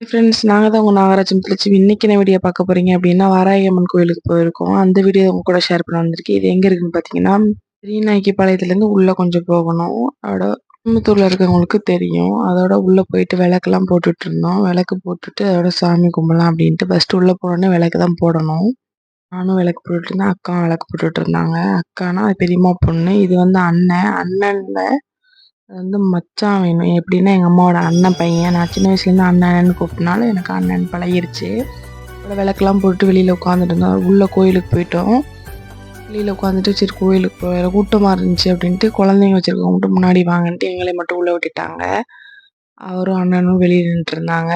Friends நாங்கள் தான் உங்கள் நாகராஜன் பிடிச்சி இன்றைக்கி என்ன வீடியோ பார்க்க போகிறீங்க அப்படின்னா வாராயம்மன் கோயிலுக்கு போயிருக்கோம். அந்த வீடியோ உங்க கூட ஷேர் பண்ண வந்திருக்கு இது எங்கே இருக்குன்னு பார்த்தீங்கன்னா ஸ்ரீநாய்க்கு பாளையத்துலேருந்து உள்ளே கொஞ்சம் போகணும். அதோட கும்பத்தூரில் இருக்கவங்களுக்கு தெரியும். அதோட உள்ளே போயிட்டு விளக்கெல்லாம் போட்டுட்டு இருந்தோம். விளக்கு போட்டுட்டு அதோட சாமி கும்பலாம் அப்படின்ட்டு ஃபஸ்ட்டு உள்ளே போனோடனே விளக்கு தான் போடணும். நானும் விளக்கு போட்டுட்டு இருந்தேன் அக்காவும் விளக்கு போட்டுட்டு இருந்தாங்க. அக்கானா பெரியம்மா பொண்ணு. இது வந்து அண்ணன். அண்ணன்ல அது வந்து மச்சான் வேணும். எப்படின்னா எங்கள் அம்மாவோட அண்ணன் பையன். நான் சின்ன வயசுலேருந்து அண்ணன்னு கூப்பிட்டனால எனக்கு அண்ணன் பழகிருச்சு. அப்புறம் விளக்கெல்லாம் போட்டு வெளியில் உட்காந்துட்டு இருந்தோம். உள்ளே கோயிலுக்கு போயிட்டோம். வெளியில் உட்காந்துட்டு சரி கோயிலுக்கு போகிற கூட்டமாக இருந்துச்சு அப்படின்ட்டு குழந்தைங்க வச்சுருக்கவங்க மட்டும் முன்னாடி வாங்கன்ட்டு எங்களை மட்டும் உள்ளே விட்டுட்டாங்க. அவரும் அண்ணனும் வெளியே நின்றுட்டு இருந்தாங்க.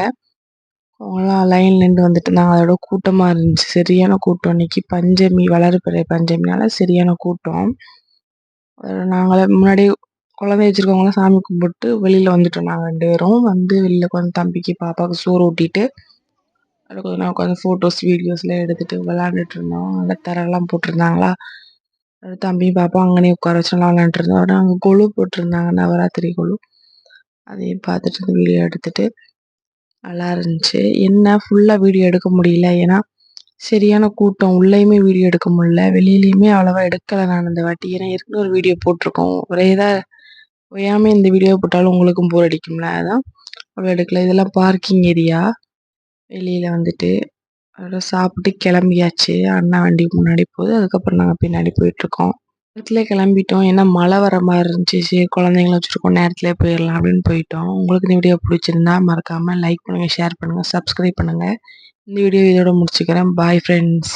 அவங்களாம் லைன் நின்று வந்துட்டு இருந்தாங்க. அதோட கூட்டமாக இருந்துச்சு. சரியான கூட்டம். இன்னைக்கு பஞ்சமி வளர்பிறை பஞ்சமினால சரியான கூட்டம். நாங்களே முன்னாடி குழந்தை வச்சிருக்கவங்களாம் சாமி கும்பிட்டு வெளியில் வந்துட்டோம் நாங்கள் ரெண்டு பேரும். வந்து வெளியில் உட்காந்து தம்பிக்கு பாப்பாவுக்கு சோறு ஊட்டிட்டு அதில் கொஞ்ச நேரம் உட்காந்து ஃபோட்டோஸ் வீடியோஸ்லாம் எடுத்துகிட்டு விளாண்டுட்டு இருந்தோம். நல்லா தரெல்லாம் போட்டிருந்தாங்களா? அது தம்பியும் பாப்பா அங்கனே உட்கார வச்சு நல்லா இருந்தோம். அப்புறம் அங்கே கொழு போட்டிருந்தாங்க நவராத்திரி கொழு அதையும் பார்த்துட்டு வீடியோ எடுத்துட்டு நல்லா இருந்துச்சு. என்ன? ஃபுல்லாக வீடியோ எடுக்க முடியல. ஏன்னா சரியான கூட்டம். உள்ளேயுமே வீடியோ எடுக்க முடியல. வெளியிலையுமே அவ்வளோவா எடுக்கலை நான் இந்த வாட்டி. ஏன்னா ஏற்கனவே ஒரு வீடியோ போட்டிருக்கோம். ஒரே இதாக ஓயாமல் இந்த வீடியோ போட்டாலும் உங்களுக்கும் போர் அடிக்கும்ல அதான். அவ்வளோ எடுக்கல. இதெல்லாம் பார்க்கிங் ஏரியா வெளியில் வந்துட்டு அதோட சாப்பிட்டு கிளம்பியாச்சு. அண்ணா வண்டி முன்னாடி போகுது. அதுக்கப்புறம் நாங்கள் பின்னாடி போயிட்டுருக்கோம். நேரத்தில் கிளம்பிட்டோம். ஏன்னா மழை வர மாதிரி இருந்துச்சு. சரி குழந்தைங்கள வச்சுருக்கோம். நேரத்தில் போயிடலாம் அப்படின்னு போயிட்டோம். உங்களுக்கு இந்த வீடியோ பிடிச்சிருந்தா மறக்காமல் லைக் பண்ணுங்கள் ஷேர் பண்ணுங்கள் சப்ஸ்கிரைப் பண்ணுங்கள் இந்த வீடியோ இதோட முடிச்சுக்கிறேன். Bye friends